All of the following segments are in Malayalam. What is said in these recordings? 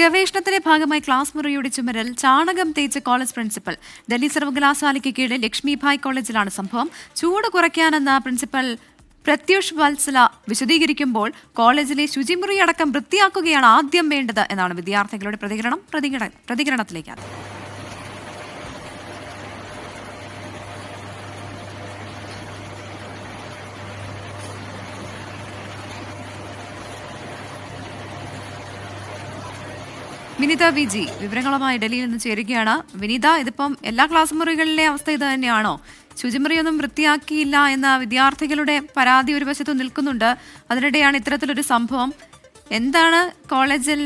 ഗവേഷണത്തിന്റെ ഭാഗമായി ക്ലാസ് മുറിയുടെ ചുമരൽ ചാണകം തേച്ച കോളേജ് പ്രിൻസിപ്പൽ ഡൽഹി സർവകലാശാലയ്ക്ക് കീഴിൽ ലക്ഷ്മിഭായ് കോളേജിലാണ് സംഭവം. ചൂട് കുറയ്ക്കാനെന്ന പ്രിൻസിപ്പൽ പ്രത്യുഷ് വത്സല വിശദീകരിക്കുമ്പോൾ കോളേജിലെ ശുചിമുറി അടക്കം വൃത്തിയാക്കുകയാണ് ആദ്യം വേണ്ടത് എന്നാണ് വിദ്യാർത്ഥികളുടെ പ്രതികരണം. പ്രതികരണ പ്രതികരണത്തിലേക്ക് വിനിത വി ജി വിവരങ്ങളുമായി ഡൽഹിയിൽ നിന്ന് ചേരുകയാണ്. വിനിത ഇതിപ്പം എല്ലാ ക്ലാസ് മുറികളിലെ അവസ്ഥ ഇത് തന്നെയാണോ? ശുചിമുറിയൊന്നും വൃത്തിയാക്കിയില്ല എന്ന വിദ്യാർത്ഥികളുടെ പരാതി ഒരു വശത്ത് നിൽക്കുന്നുണ്ട്. അതിനിടെയാണ് ഇത്തരത്തിലൊരു സംഭവം. എന്താണ് കോളേജിൽ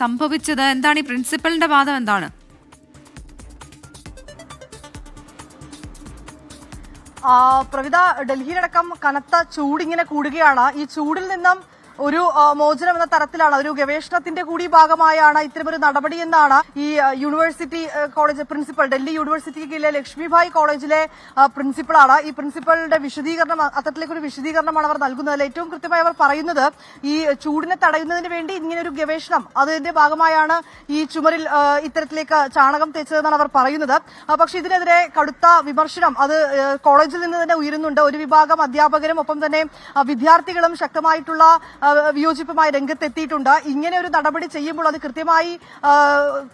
സംഭവിച്ചത്? എന്താണ് ഈ പ്രിൻസിപ്പലിന്റെ വാദം എന്താണ്? പ്രവിത ഡൽഹിയിലടക്കം കനത്ത ചൂടിങ്ങനെ കൂടുകയാണ്. ഈ ചൂടിൽ നിന്നും ഒരു മോചനം എന്ന തരത്തിലാണ് ഒരു ഗവേഷണത്തിന്റെ കൂടി ഭാഗമായാണ് ഇത്തരമൊരു നടപടി എന്നാണ് ഈ യൂണിവേഴ്സിറ്റി കോളേജ് പ്രിൻസിപ്പൽ ഡൽഹി യൂണിവേഴ്സിറ്റിക്ക് കീഴിലെ ലക്ഷ്മിഭായ് കോളേജിലെ പ്രിൻസിപ്പളാണ്. ഈ പ്രിൻസിപ്പളുടെ വിശദീകരണം അത്തരത്തിലേക്കൊരു വിശദീകരണമാണ് അവർ നൽകുന്നത്. ഏറ്റവും കൃത്യമായി അവർ പറയുന്നത് ഈ ചൂടിനെ തടയുന്നതിന് വേണ്ടി ഇങ്ങനെ ഒരു ഗവേഷണം അതിന്റെ ഭാഗമായാണ് ഈ ചുമരിൽ ഇത്തരത്തിലേക്ക് ചാണകം തേച്ചതെന്നാണ് അവർ പറയുന്നത്. പക്ഷേ ഇതിനെതിരെ കടുത്ത വിമർശനം അത് കോളേജിൽ നിന്ന് തന്നെ ഉയരുന്നുണ്ട്. ഒരു വിഭാഗം അധ്യാപകരും ഒപ്പം തന്നെ വിദ്യാർത്ഥികളും ശക്തമായിട്ടുള്ള വിയോജിപ്പുമായി രംഗത്തെത്തിയിട്ടുണ്ട്. ഇങ്ങനെ ഒരു നടപടി ചെയ്യുമ്പോൾ അത് കൃത്യമായി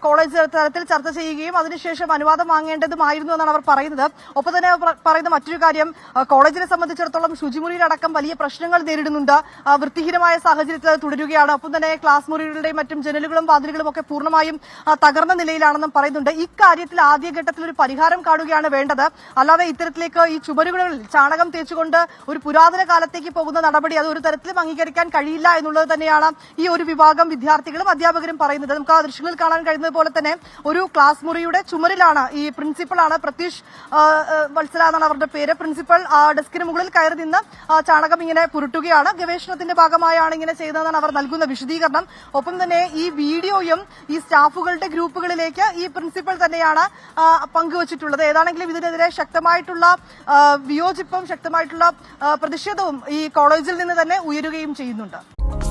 കോളേജ് തലത്തിൽ ചർച്ച ചെയ്യുകയും അതിനുശേഷം അനുവാദം വാങ്ങേണ്ടതുമായിരുന്നു എന്നാണ് അവർ പറയുന്നത്. ഒപ്പം തന്നെ പറയുന്ന മറ്റൊരു കാര്യം കോളേജിനെ സംബന്ധിച്ചിടത്തോളം ശുചിമുറിയിലടക്കം വലിയ പ്രശ്നങ്ങൾ നേരിടുന്നുണ്ട്. വൃത്തിഹീനമായ സാഹചര്യത്തിൽ തുടരുകയാണ്. ഒപ്പം തന്നെ ക്ലാസ് മുറികളുടെയും മറ്റും ജനലുകളും വാതിലുകളും ഒക്കെ പൂർണമായും തകർന്ന നിലയിലാണെന്നും പറയുന്നുണ്ട്. ഇക്കാര്യത്തിൽ ആദ്യഘട്ടത്തിൽ ഒരു പരിഹാരം കാണുകയാണ് വേണ്ടത്. അല്ലാതെ ഇത്തരത്തിലേക്ക് ഈ ചുമരുകളിൽ ചാണകം തേച്ചുകൊണ്ട് ഒരു പുരാതന കാലത്തേക്ക് പോകുന്ന നടപടി അത് ഒരു തരത്തിലും അംഗീകരിക്കാൻ കഴിയില്ല എന്നുള്ളത് തന്നെയാണ് ഈ ഒരു വിഭാഗം വിദ്യാർത്ഥികളും അധ്യാപകരും പറയുന്നത്. നമുക്ക് ആ ദൃശ്യങ്ങളിൽ കാണാൻ കഴിയുന്നത് പോലെ തന്നെ ഒരു ക്ലാസ് മുറിയുടെ ചുമരിലാണ് ഈ പ്രിൻസിപ്പളാണ് പ്രത്യൂഷ് വത്സല എന്നാണ് അവരുടെ പേര്. പ്രിൻസിപ്പൾ ഡെസ്കിന് മുകളിൽ കയറി നിന്ന് ചാണകം ഇങ്ങനെ പുരട്ടുകയാണ്. ഗവേഷണത്തിന്റെ ഭാഗമായാണ് ഇങ്ങനെ ചെയ്തതെന്നാണ് അവർ നൽകുന്ന വിശദീകരണം. ഒപ്പം തന്നെ ഈ വീഡിയോയും ഈ സ്റ്റാഫുകളുടെ ഗ്രൂപ്പുകളിലേക്ക് ഈ പ്രിൻസിപ്പൾ തന്നെയാണ് പങ്കുവച്ചിട്ടുള്ളത്. ഏതാണെങ്കിലും ഇതിനെതിരെ ശക്തമായിട്ടുള്ള വിയോജിപ്പും ശക്തമായിട്ടുള്ള പ്രതിഷേധവും ഈ കോളേജിൽ നിന്ന് തന്നെ ഉയരുകയും ചെയ്യുന്നുണ്ട്. だ。